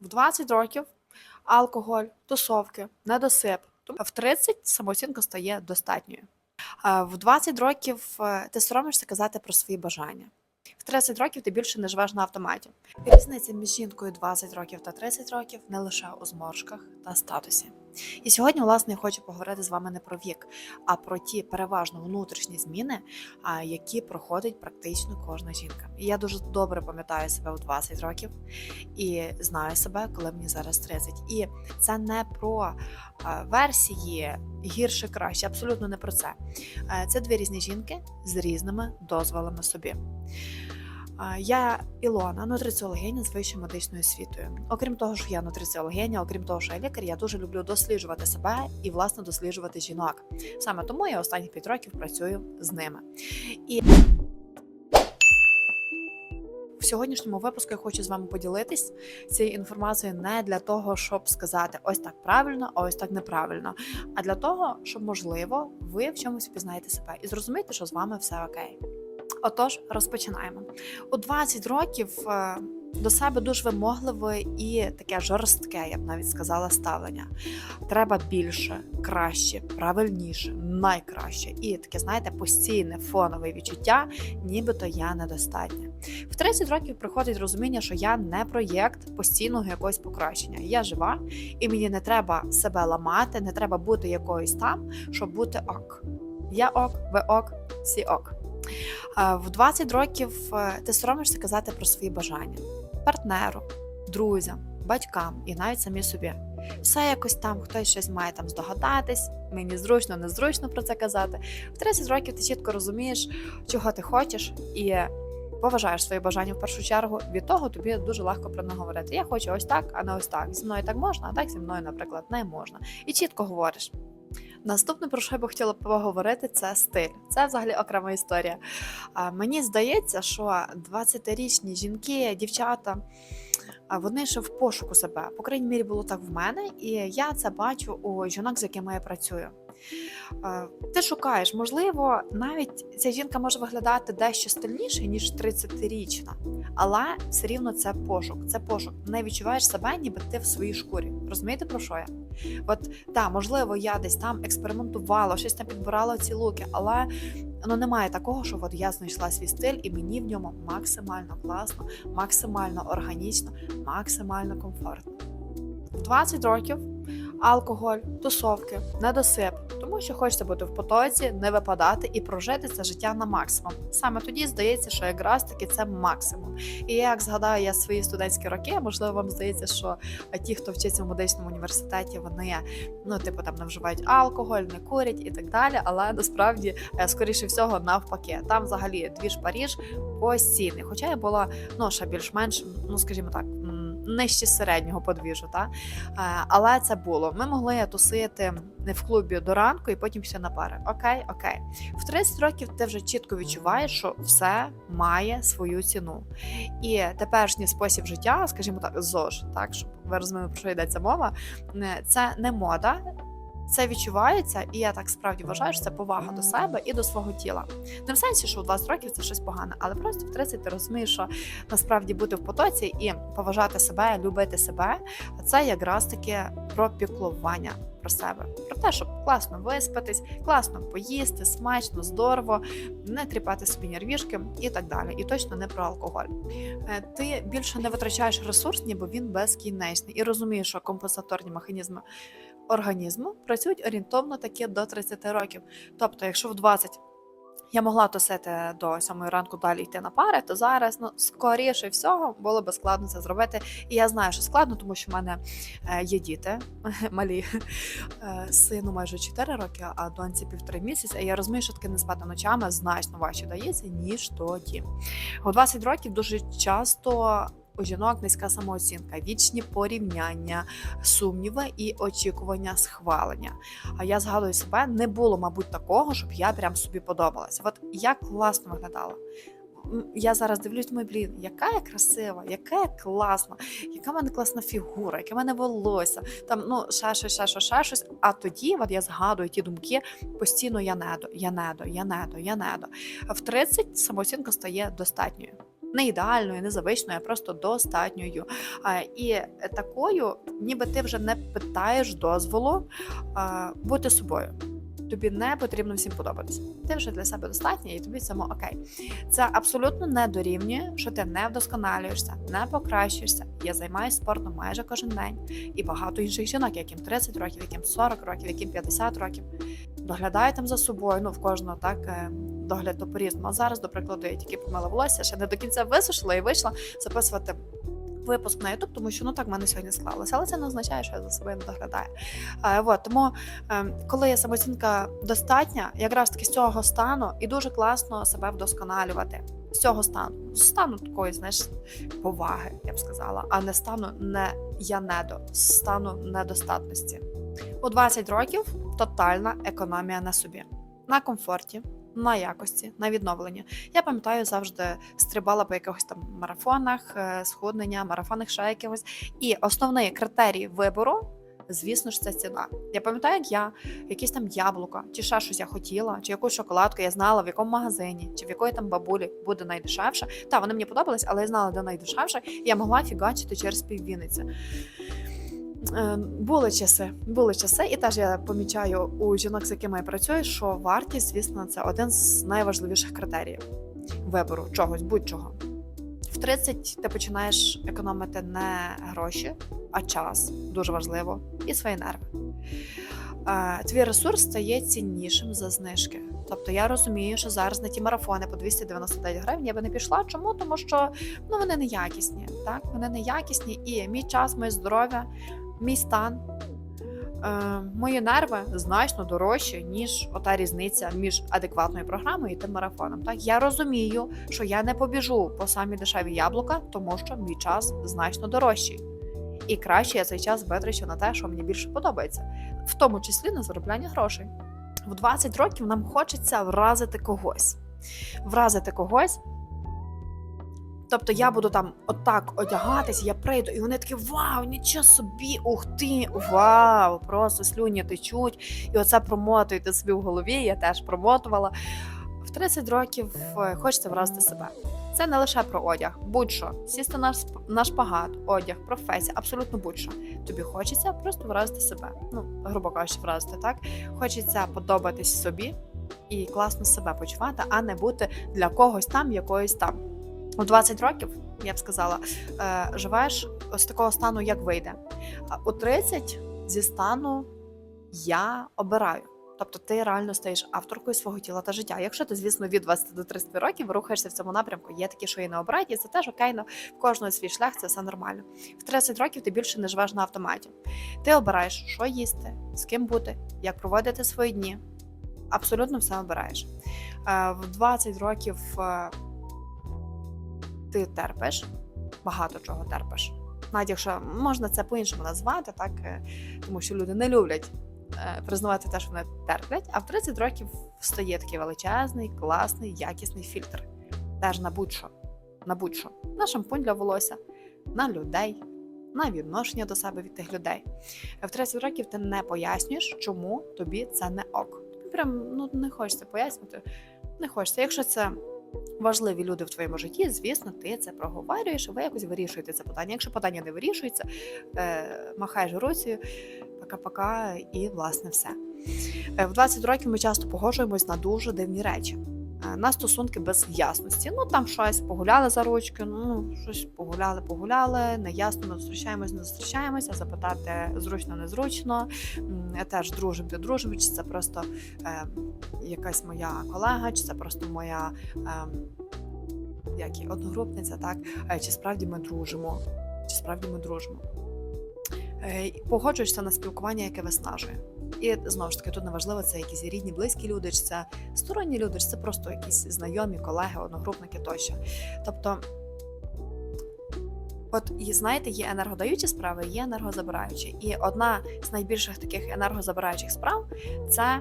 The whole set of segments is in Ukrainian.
В 20 років алкоголь, тусовки, недосип. В 30 самооцінка стає достатньою. В 20 років е, ти соромишся казати про свої бажання. В 30 років ти більше не живеш на автоматі. Різниця між жінкою 20 років та 30 років не лише у зморшках та статусі. І сьогодні, власне, я хочу поговорити з вами не про вік, а про ті переважно внутрішні зміни, які проходить практично кожна жінка. І я дуже добре пам'ятаю себе у 20 років і знаю себе, коли мені зараз 30. І це не про версії гірше краще, абсолютно не про це. Е, Це дві різні жінки з різними дозволами собі. Я Ілона, нутриціологиня з вищою медичною освітою. Окрім того, що я нутриціологиня, окрім того, що я лікар, я дуже люблю досліджувати себе і власне досліджувати жінок. Саме тому я останні 5 років працюю з ними. І в сьогоднішньому випуску я хочу з вами поділитись цією інформацією не для того, щоб сказати ось так правильно, а ось так неправильно, а для того, щоб можливо ви в чомусь впізнаєте себе і зрозумієте, що з вами все окей. Отож, розпочинаємо. У 20 років е, до себе дуже вимогливе і таке жорстке, я б навіть сказала, ставлення. Треба більше, краще, правильніше, найкраще. І таке, знаєте, постійне фонове відчуття, нібито я недостатня. В 30 років приходить розуміння, що я не проєкт постійного якогось покращення. Я жива, і мені не треба себе ламати, не треба бути якоюсь там, щоб бути ок. Я ок, ви ок, всі ок. Е, В 20 років е, ти соромишся казати про свої бажання партнеру, друзям, батькам і навіть самі собі. Все якось там хтось щось має там здогадатись, мені зручно, незручно про це казати. В 30 років ти чітко розумієш, чого ти хочеш, і поважаєш свої бажання в першу чергу. Від того тобі дуже легко про них говорити. Я хочу ось так, а не ось так. Зі мною так можна, а так зі мною, наприклад, не можна. І чітко говориш. Наступне, про що я би хотіла поговорити, це стиль. Це взагалі окрема історія. Мені здається, що 20-річні жінки, дівчата, вони ще в пошуку себе. По крайній мірі, було так в мене, і я це бачу у жінок, з якими я працюю. А, Ти шукаєш, можливо, навіть ця жінка може виглядати дещо стильніше, ніж 30-річна, але все рівно це пошук. Це пошук. Не відчуваєш себе, ніби ти в своїй шкурі. Розумієте, про що я? От так, можливо, я десь там експериментувала, щось там підбирала ці луки, але ну немає такого, що от я знайшла свій стиль, і мені в ньому максимально класно, максимально органічно, максимально комфортно. В 20 років алкоголь, тусовки, недосип, тому що хочеться бути в потоці, не випадати і прожити це життя на максимум. Саме тоді здається, що якраз таки це максимум. І як згадаю я свої студентські роки, можливо, вам здається, що ті, хто вчиться в медичному університеті, вони ну, типу, там не вживають алкоголь, не курять і так далі. Але насправді, е, скоріше всього, навпаки, там взагалі двіж Паріж постійний. Хоча я була ну ще більш-менш, ну скажімо так. Нижче середнього подвіжу, та? Е, але це було. Ми могли тусити в клубі до ранку і потім після на пари. Окей, окей. В 30 років ти вже чітко відчуваєш, що все має свою ціну. І теперішній спосіб життя, скажімо так, ЗОЖ, так щоб ви розуміли, про що йдеться мова, це не мода. Це відчувається, і я так справді вважаю, що це повага до себе і до свого тіла. Не в сенсі, що у 20 років це щось погане, але просто в 30 ти розумієш, що насправді бути в потоці і поважати себе, любити себе це якраз таки про піклування про себе, про те, щоб класно виспатись, класно поїсти, смачно, здорово, не тріпати собі нервішки і так далі. І точно не про алкоголь. Е, Ти більше не витрачаєш ресурс, ніби він безкінечний, і розумієш, що компенсаторні механізми організму працюють орієнтовно таки до 30 років. Тобто, якщо в 20 я могла тусити до 7 ранку далі йти на пари, то зараз ну скоріше всього було би складно це зробити. І я знаю, що складно, тому що в мене е, є діти малі Е, сину майже 4 роки, а доньці півтори місяці. І я розумію, що таке не спати ночами значно важче дається, ніж тоді. У 20 років дуже часто. У жінок низька самооцінка, вічні порівняння, сумніви і очікування схвалення. А я згадую себе, не було, мабуть, такого, щоб я прям собі подобалася. От я класно виглядала. Я зараз дивлюсь, мой блін, яка я красива, яка я класна, яка в мене класна фігура, яке в мене волосся, там ну ще щось, ще щось, ще щось. А тоді, от я згадую ті думки, постійно я недо, я недо, я недо, я недо. В 30 самооцінка стає достатньою. Не ідеальною, не завищеною, а просто достатньою. І такою, ніби ти вже не питаєш дозволу бути собою. Тобі не потрібно всім подобатися. Ти вже для себе достатня, і тобі цьому окей. Це абсолютно не дорівнює, що ти не вдосконалюєшся, не покращуєшся. Я займаюся спортом майже кожен день. І багато інших жінок, яким 30 років, яким 40 років, яким 50 років. Доглядаю там за собою. Ну в кожного так е, догляд то по-різному. А зараз, до прикладу, я тільки помила волосся, ще не до кінця висушила і вийшла записувати. Випуск на YouTube, тому що ну так в мене сьогодні склалося, але це не означає, що я за собою не доглядаю. Е, от, тому, е, коли є самооцінка достатня, якраз таки з цього стану, і дуже класно себе вдосконалювати. З цього стану, з стану такої, знаєш, поваги, я б сказала, а не стану не я недо, стану недостатності. У 20 років тотальна економія на собі, на комфорті, на якості, на відновленні. Я пам'ятаю, завжди стрибала по якихось там марафонах, е, схуднення, марафонах ще якихось. І основний критерій вибору. Звісно ж, це ціна. Я пам'ятаю, як я якісь там яблука, чи ще щось я хотіла, чи якусь шоколадку я знала, в якому магазині, чи в якої там бабулі буде найдешевше. Та вони мені подобались, але я знала, де найдешевше, і я могла фігачити через піввіниці. Е, Були часи, були часи, і теж я помічаю у жінок, з якими я працюю, що вартість, звісно, це один з найважливіших критеріїв вибору чогось, будь-чого. В 30 ти починаєш економити не гроші, а час дуже важливо, і свої нерви. Е, Твій ресурс стає ціннішим за знижки. Тобто я розумію, що зараз на ті марафони по 299 гривень я би не пішла. Чому? Тому що ну вони неякісні. Так, вони неякісні, і мій час, моє здоров'я, мій стан, е, мої нерви значно дорожчі, ніж ота різниця між адекватною програмою і тим марафоном. Так я розумію, що я не побіжу по самі дешеві яблука, тому що мій час значно дорожчий. І краще я цей час витрачу на те, що мені більше подобається, в тому числі на заробляння грошей. В 20 років нам хочеться вразити когось. Вразити когось. Тобто я буду там отак одягатись, я прийду, і вони такі вау, нічого собі, ух ти, вау! Просто слюні течуть. І оце промотуєте собі в голові. Я теж промотувала. В 30 років е, хочеться вразити себе. Це не лише про одяг, будь-що, сісти на, сп- на шпагат, одяг, професія, абсолютно будь-що. Тобі хочеться просто вразити себе. Ну, грубо кажучи, вразити, так? Хочеться подобатись собі і класно себе почувати, а не бути для когось там, якоїсь там. У 20 років, я б сказала, е, живеш з такого стану, як вийде. У 30 зі стану я обираю. Тобто ти реально стаєш авторкою свого тіла та життя. Якщо ти, звісно, від 20 до 30 років рухаєшся в цьому напрямку, є такі, що і не обирають, і це теж окейно, в кожного свій шлях, це все нормально. В 30 років ти більше не живеш на автоматі. Ти обираєш, що їсти, з ким бути, як проводити свої дні. Абсолютно все обираєш. Е, В 20 років е, ти терпиш, багато чого терпиш. Навіть якщо можна це по-іншому назвати, так е, тому що люди не люблять е, признавати те, що вони терплять, а в 30 років встає такий величезний, класний, якісний фільтр. Теж на будь-що. На будь-що. На шампунь для волосся, на людей, на відношення до себе від тих людей. В 30 років ти не пояснюєш, чому тобі це не ок. Прям ну, не хочеться пояснювати, не хочеться. Якщо це важливі люди в твоєму житті, звісно, ти це проговорюєш, і ви якось вирішуєте це питання. Якщо питання не вирішується, е, махаєш руцію, пока-пока, і власне все. Е, В 20 років ми часто погоджуємось на дуже дивні речі. Е, На стосунки без ясності. Ну там щось погуляли за ручки, ну щось погуляли, погуляли, неясно, ми зустрічаємось, не зустрічаємося, запитати зручно, незручно. Теж дружимо, не дружимо, чи це просто е, якась моя колега, чи це просто моя е, як і одногрупниця, так? Е, Чи справді ми дружимо? Чи справді ми дружимо? Е, Погоджуєшся на спілкування, яке виснажує. І знову ж таки, тут неважливо, це якісь рідні, близькі люди, чи це сторонні люди, чи це просто якісь знайомі, колеги, одногрупники тощо. Тобто, от знаєте, є енергодаючі справи, є енергозабираючі. І одна з найбільших таких енергозабираючих справ це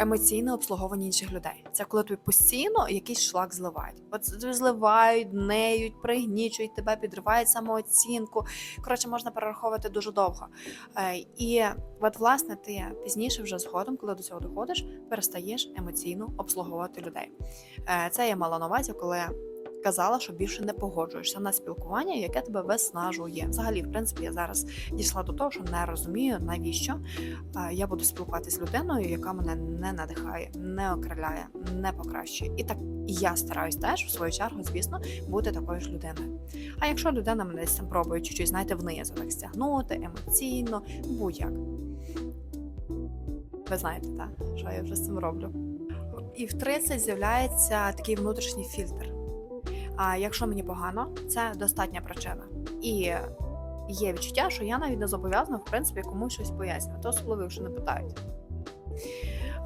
емоційне обслуговування інших людей. Це коли тобі постійно якийсь шлак зливають. От зливають, неють, пригнічують тебе, підривають самооцінку. Коротше, можна перераховувати дуже довго. Е, І от, власне, ти пізніше, вже згодом, коли до цього доходиш, перестаєш емоційно обслуговувати людей. Е, Це я мала на увазі, коли казала, що більше не погоджуєшся на спілкування, яке тебе виснажує. Взагалі, в принципі, я зараз дійшла до того, що не розумію, навіщо е, я буду спілкуватися з людиною, яка мене не надихає, не окриляє, не покращує. І так і я стараюсь теж, в свою чергу, звісно, бути такою ж людиною. А якщо людина мене десь там пробує чуть-чуть, знаєте, вниз так стягнути, емоційно, будь-як. Ви знаєте, так, що я вже з цим роблю. І в 30 з'являється такий внутрішній фільтр. А якщо мені погано, це достатня причина. І є відчуття, що я навіть не зобов'язана, в принципі, комусь щось пояснювати, особливо, якщо не питають.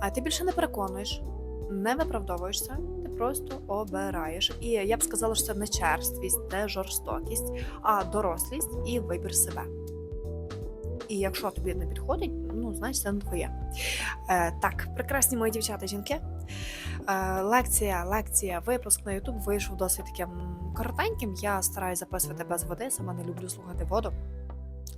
А ти більше не переконуєш, не виправдовуєшся, ти просто обираєш. І я б сказала, що це не черствість, не жорстокість, а дорослість і вибір себе. І якщо тобі не підходить, ну значить це не твоє. Е, так, прекрасні мої дівчата, жінки. Е, лекція, лекція, випуск на YouTube вийшов досить таким коротеньким. Я стараюсь записувати без води, сама не люблю слухати воду.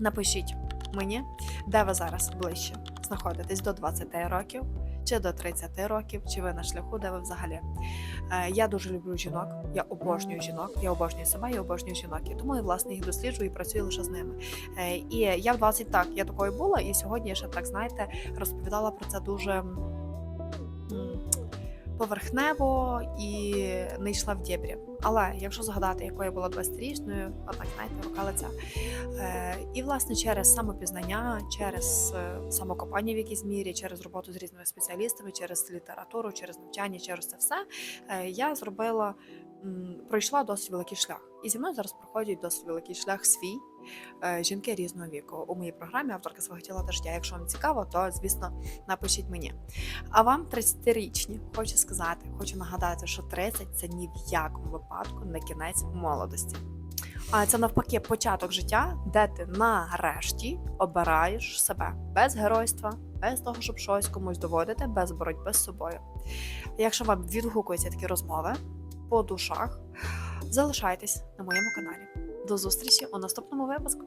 Напишіть мені, де ви зараз ближче знаходитесь до 20 років, чи до 30 років, чи ви на шляху, де ви взагалі. Е, Я дуже люблю жінок, я обожнюю жінок, я обожнюю себе, я обожнюю жінок. І тому я власне їх досліджую і працюю лише з ними. Е, І я в 20 так, я такою була, і сьогодні я ще так знаєте розповідала про це дуже. Поверхнево і не йшла в дєбрі. Але якщо згадати, якою я була 20-річною, отак знаєте, рука лиця. Е, і власне через самопізнання, через е, самокопання в якійсь мірі, через роботу з різними спеціалістами, через літературу, через навчання, через це все, е, я зробила, м, пройшла досить великий шлях. І зі мною зараз проходить досить великий шлях свій. Е, Жінки різного віку у моїй програмі авторка свого тіла та життя. Якщо вам цікаво, то звісно напишіть мені. А вам 30-річні, хочу сказати, хочу нагадати, що 30 – це ні в якому випадку не кінець молодості. А це навпаки початок життя, де ти нарешті обираєш себе без геройства, без того, щоб щось комусь доводити, без боротьби з собою. Якщо вам відгукуються такі розмови по душах, залишайтесь на моєму каналі. До зустрічі у наступному випуску.